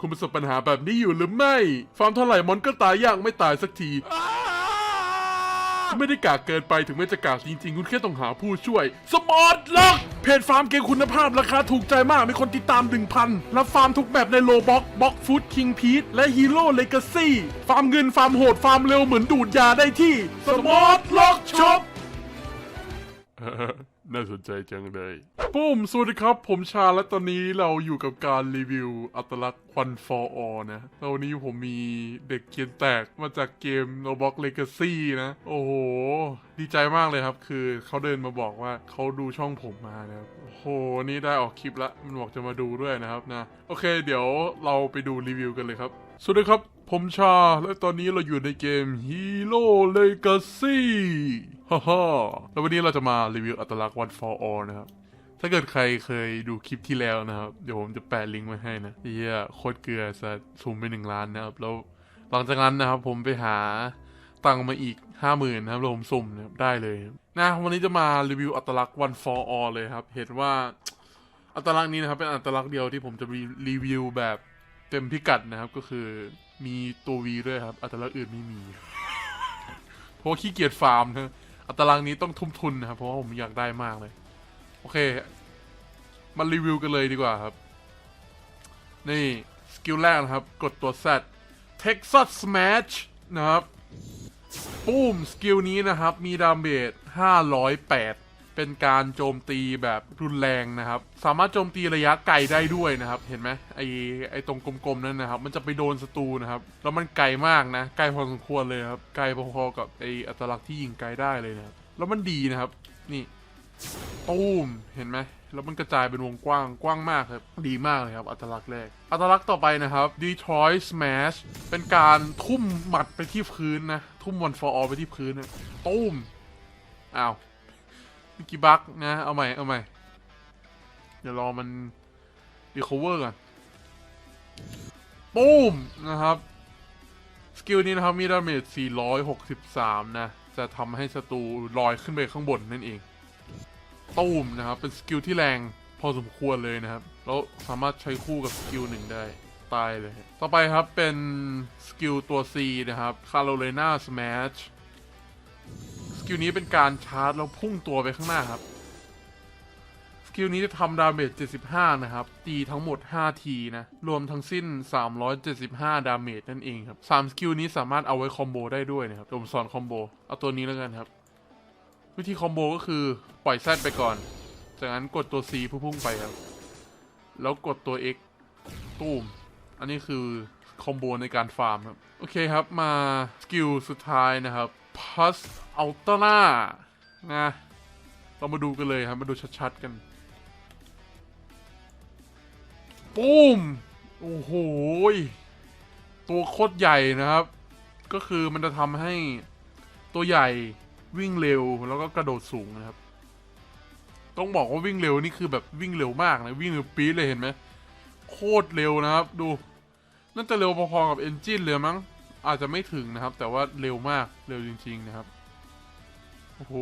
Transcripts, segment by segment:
คุณประสบปัญหาแบบนี้อยู่หรือไม่ ฟาร์มเท่าไหร่มอนก็ตายยากไม่ตายสักที ไม่ได้กากเกินไปถึงแม้จะกากจริง ๆ คุณแค่ต้องหาผู้ช่วยสปอร์ตล็อกเพจฟาร์มเกมคุณภาพราคาถูกใจมากมีคนติดตาม 1,000 รับฟาร์มทุกแบบในโลบ็อกบ็อกฟูดคิงพีทและฮีโร่เลกาซี่ฟาร์มเงินฟาร์มโหดฟาร์มเร็วเหมือนดูดยาได้ที่สปอร์ตล็อกช็อป น่าสนใจจังเลยปุ้มสวัสดีครับ ผมชาและตอนนี้เราอยู่กับการรีวิวอัตลักษณ์ควันฟอร์อนะแล้ววันนี้ผมมีเด็กเขียนแตกมาจากเกม Roblox Legacy นะ โอ้โห ดีใจมากเลยครับ คือเขาเดินมาบอกว่าเขาดูช่องผมมานะครับโอ้โห นี่ได้ออกคลิปละมันบอกจะมาดูด้วยนะครับนะ โอเค เดี๋ยวเราไปดูรีวิวกันเลยครับ สวัสดีครับ ผมชาและตอนนี้เราอยู่ในเกม Hero Legacy ฮ่าฮ่าแล้ววันนี้เราจะมารีวิวอัตลักษณ์ One for All นะครับ ถ้าเกิดใครเคยดูคลิปที่แล้วนะครับ เดี๋ยวผมจะแปะลิงก์ไว้ให้นะเฮียโคตรเกลือซะซูมไปหนึ่งล้านนะครับ แล้วหลังจากนั้นนะครับผมไปหาตังมาอีกห้าหมื่นนะครับแล้วผมสุ่มนะครับได้เลยนะวันนี้จะมารีวิวอัตลักษณ์ One for All เลยครับ เห็นว่าอัตลักษณ์นี้นะครับเป็นอัตลักษณ์เดียวที่ผมจะรีวิวแบบเต็มพิกัดนะครับก็คือ มีตัววีด้วยครับ อัตลักษณ์อื่นไม่มี เพราะขี้เกียจฟาร์มนะอัตลักษณ์นี้ต้องทุ่มทุนนะครับเพราะว่าผมอยากได้มากเลย โอเค มารีวิวกันเลยดีกว่าครับ นี่ สกิลแรกนะครับ กดตัว Z Texas Smash นะครับ ปุ้ม สกิลนี้นะครับ มีดาเมจ508 เป็นการโจมตีแบบรุนแรงนะครับ สามารถโจมตีระยะไกลได้ด้วยนะครับ เห็นไหมไอไอตรงกลมๆนั่นนะครับ มันจะไปโดนศัตรูนะครับ แล้วมันไกลมากนะ ไกลพอสมควรเลยครับ ไกลพอๆกับไออัตลักษณ์ที่ยิงไกลได้เลยนะครับ แล้วมันดีนะครับ นี่ตูมเห็นไหมแล้วมันกระจายเป็นวงกว้างกว้างมากครับ ดีมากเลยครับ อัตลักษณ์แรก อัตลักษณ์ต่อไปนะครับ Detroit Smash เป็นการทุ่มหมัดไปที่พื้นนะ ทุ่มวันฟอร์อไปที่พื้นนะตูมอ้าว มิกกี้บักนะ เอาใหม่ เอาใหม่ เดี๋ยวรอมัน recover ก่อนตูมนะครับ สกิลนี้นะครับ มีดาเมจ 463 นะ จะทำให้ศัตรูลอยขึ้นไปข้างบนนั่นเองตูมนะครับ เป็นสกิลที่แรงพอสมควรเลยนะครับ แล้วสามารถใช้คู่กับสกิลหนึ่งได้ ตายเลย ต่อไปครับเป็นสกิลตัว C นะครับ Carolina Smash กิลนี้เป็นการชาร์จแล้วพุ่งตัวไปข้างหน้าครับ สกิลนี้จะทำดาเมจ 75 นะครับ ตีทั้งหมด 5 ทีนะ รวมทั้งสิ้น 375 ดาเมจนั่นเองครับ 3 สกิลนี้สามารถเอาไว้คอมโบได้ด้วยนะครับผมสอนคอมโบ เอาตัวนี้แล้วกันครับ วิธีคอมโบก็คือปล่อยแซดไปก่อน จากนั้นกดตัว C พุ่งไปครับ แล้วกดตัว X ตูมอันนี้คือคอมโบในการฟาร์มครับ โอเคครับมาสกิลสุดท้ายนะครับ Plus Ultra นะเรามาดูกันเลยครับมาดูชัดๆกันปุ้มโอ้โหตัวโคตรใหญ่นะครับ ก็คือมันจะทำให้ตัวใหญ่วิ่งเร็วแล้วก็กระโดดสูงนะครับ ต้องบอกว่าวิ่งเร็วนี่คือแบบวิ่งเร็วมากนะวิ่งเร็วปี๊ดเลยเห็นไหมโคตรเร็วนะครับ ดูน่าจะเร็วพอๆกับเอนจินเลยมั้ง อาจจะไม่ถึงนะครับ แต่ว่าเร็วมากเร็วจริง ๆ นะครับ โอ้โห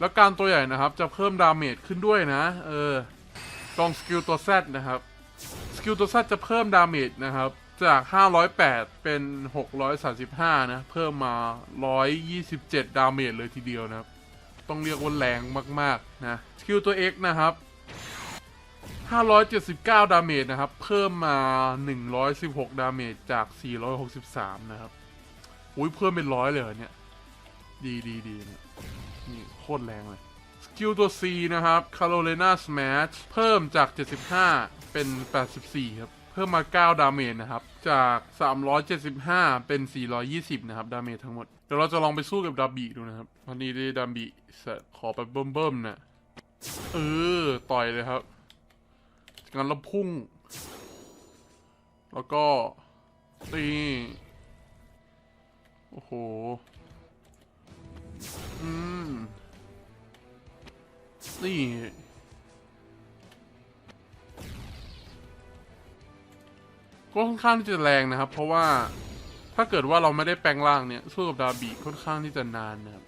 แล้วการตัวใหญ่นะครับ จะเพิ่มดาเมจขึ้นด้วยนะ เออลองสกิลตัว Z นะครับ สกิลตัว Z จะเพิ่มดาเมจนะครับ จาก 508 เป็น 635 นะ เพิ่มมา 127 ดาเมจเลยทีเดียวนะครับ ต้องเรียกว่าแรงมาก ๆ นะ สกิลตัว X นะครับ 579 ดาเมจนะครับ เพิ่มมา 116 ดาเมจจาก 463 นะครับ อุ้ยเพิ่มเป็นร้อยเลยเนี่ย ดีดีดีเนี่ยนี่โคตรแรงเลย สกิลตัว C นะครับ Carolina Smash เพิ่มจาก 75 เป็น 84 ครับ เพิ่มมา 9 ดาเมจนะครับ จาก 375 เป็น 420 นะครับ ดาเมจทั้งหมด เดี๋ยวเราจะลองไปสู้กับดาบิดูนะครับ วันนี้ได้ดาบิเสร็จขอไปเบิ่มๆนะเออ ต่อยเลยครับ จากนั้นเราพุ่ง แล้วก็ตีโอ้โห อืมนี่ก็ค่อนข้างที่จะแรงนะครับ เพราะว่าถ้าเกิดว่าเราไม่ได้แปลงร่างเนี่ยสู้กับดาบีค่อนข้างที่จะนานนะครับ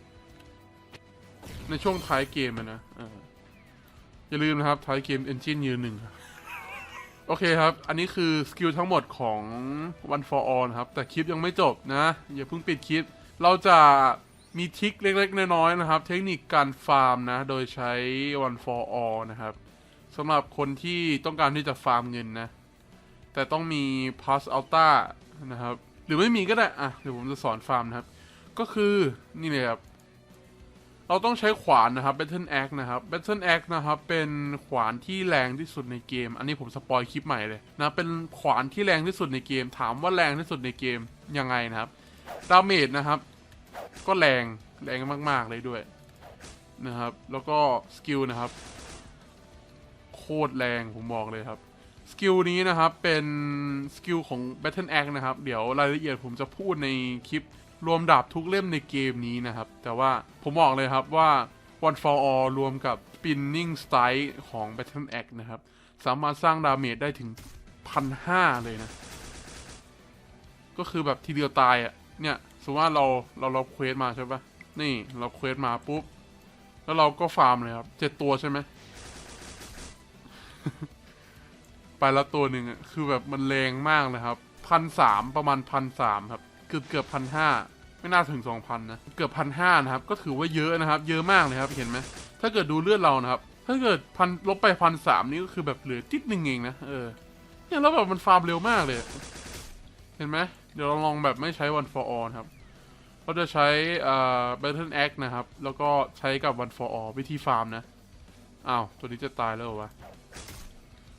ในช่วงท้ายเกมนะอออย่าลืมนะครับ ท้ายเกมเอนจินยืนหนึ่งครับ โอเคครับ อันนี้คือสกิลทั้งหมดของ One for All นครับ แต่คลิปยังไม่จบนะ อย่าเพิ่งปิดคลิป เราจะมีทริคเล็กๆ น้อยๆ นะครับ เทคนิคการฟาร์มนะ โดยใช้ One for All นะครับสำหรับคนที่ต้องการที่จะฟาร์มเงินนะ แต่ต้องมี Plus Ultra นะครับ หรือไม่มีก็ได้ อะ เดี๋ยวผมจะสอนฟาร์มนะครับ ก็คือนี่เลยครับ เราต้องใช้ขวานนะครับ Battle Axe นะครับ Battle Axe นะครับ เป็นขวานที่แรงที่สุดในเกม อันนี้ผมสปอยคลิปใหม่เลยนะ เป็นขวานที่แรงที่สุดในเกม ถามว่าแรงที่สุดในเกมยังไงนะครับ ดาเมจนะครับ ก็แรง แรงมาก ๆ เลยด้วยนะครับ แล้วก็สกิลนะครับ โคตรแรงผมบอกเลยครับ สกิลนี้นะครับเป็นสกิลของ Battle Axe นะครับ เดี๋ยวรายละเอียดผมจะพูดในคลิป รวมดาบทุกเล่มในเกมนี้นะครับ แต่ว่าผมบอกเลยครับว่า One for All รวมกับ Spinning Strike ของ Battle Axe นะครับ สามารถสร้างดาเมจได้ถึงพันห้าเลยนะ ก็คือแบบทีเดียวตายอะ่ะ เนี่ยสมมติว่าเราเราเราเควสมาใช่ปะนี่เราเควสมาปุ๊บ แล้วเราก็ฟาร์มเลยครับเจ็ดตัวใช่ไหมไปแล้วตัวหนึ่งอะคือแบบมันแรงมากเลยครับพันสามประมาณพันสามครับ เกือบเกือบพันห้าไม่น่าถึงสองพันนะ เกือบพันห้านะครับ ก็ถือว่าเยอะนะครับ เยอะมากเลยครับ เห็นไหม ถ้าเกิดดูเลือดเรานะครับ ถ้าเกิดพันลบไปพันสามนี่ก็คือแบบเหลือติดหนึ่งเองนะ เออ เนี่ยแล้วแบบมันฟาร์มเร็วมากเลย เห็นไหม เดี๋ยวเราลองแบบไม่ใช้ one for all นครับ เราจะใช้เอ่อ battle axe นะครับ แล้วก็ใช้กับ one for all วิธีฟาร์มนะ อ้าว ตัวนี้จะตายแล้ววะ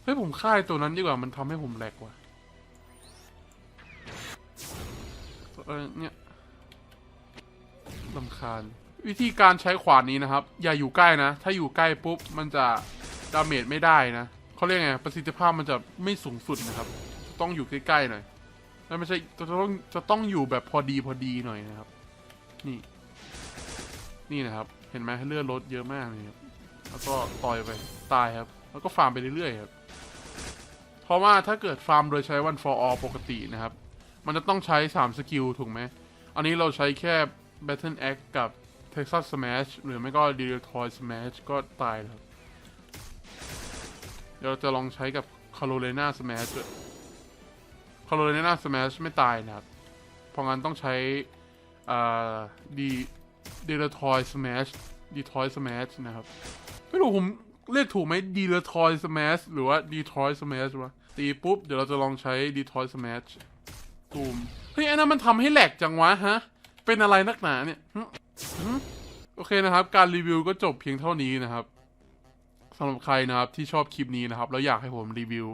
เฮ้ยผมฆ่าไอ้ตัวนั้นดีกว่า มันทำให้ผมแหลกว่ะ เออเนี่ยลำคาญ วิธีการใช้ขวานนี้นะครับ อย่าอยู่ใกล้นะ ถ้าอยู่ใกล้ปุ๊บ มันจะดาเมจไม่ได้นะเขาเรียกไง ประสิทธิภาพมันจะไม่สูงสุดนะครับ ต้องอยู่ใกล้ๆหน่อยแล้วไม่ใช่จะต้องจะต้องอยู่แบบพอดีพอดีหน่อยนะครับ นี่ นี่นะครับ เห็นไหมเลือดลดเยอะมากเลยครับแล้วก็ต่อยไปตายครับ แล้วก็ฟาร์มไปเรื่อยๆครับ เพราะว่าถ้าเกิดฟาร์มโดยใช้ one for all ปกตินะครับ มันจะต้องใช้ 3 สกิล ถูกไหม อันนี้เราใช้แค่ Battle Axe กับ Texas Smash หรือไม่ก็ d e l t o y Smash ก็ตายแล้ว เดี๋ยวเราจะลองใช้กับ Carolina Smash Carolina Smash ไม่ตายนะครับ เพราะงั้นต้องใช้อ่า D d e l t o y Smash d e t o y Smash นะครับ ไม่รู้ผมเรียกถูกไหม d e l t o y Smash หรือว่า Detroit Smash วะตีปุ๊บ เดี๋ยวเราจะลองใช้ Detroit Smash ตูมเฮ้ยไอันนั้นมันทำให้แหลกจังวะฮะ เป็นอะไรนักหนาเนี่ยโอเคนะครับ การรีวิวก็จบเพียงเท่านี้นะครับสำหรับใครนะครับที่ชอบคลิปนี้นะครับแล้วอยากให้ผมรีวิว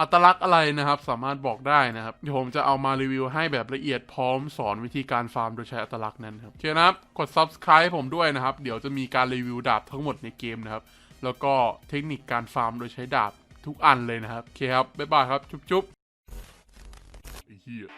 อัตลักษณ์อะไรนะครับ สามารถบอกได้นะครับเดี๋ยวผมจะเอามารีวิวให้แบบละเอียดพร้อมสอนวิธีการฟาร์มโดยใช้อัตลักษณ์นั้นครับโอเคนะครับ กด subscribe ผมด้วยนะครับ เดี๋ยวจะมีการรีวิวดาบทั้งหมดในเกมนะครับ แล้วก็เทคนิคการฟาร์มโดยใช้ดาบทุกอันเลยนะครับโอเคครับบ๊ายบายครับจุ๊บ here.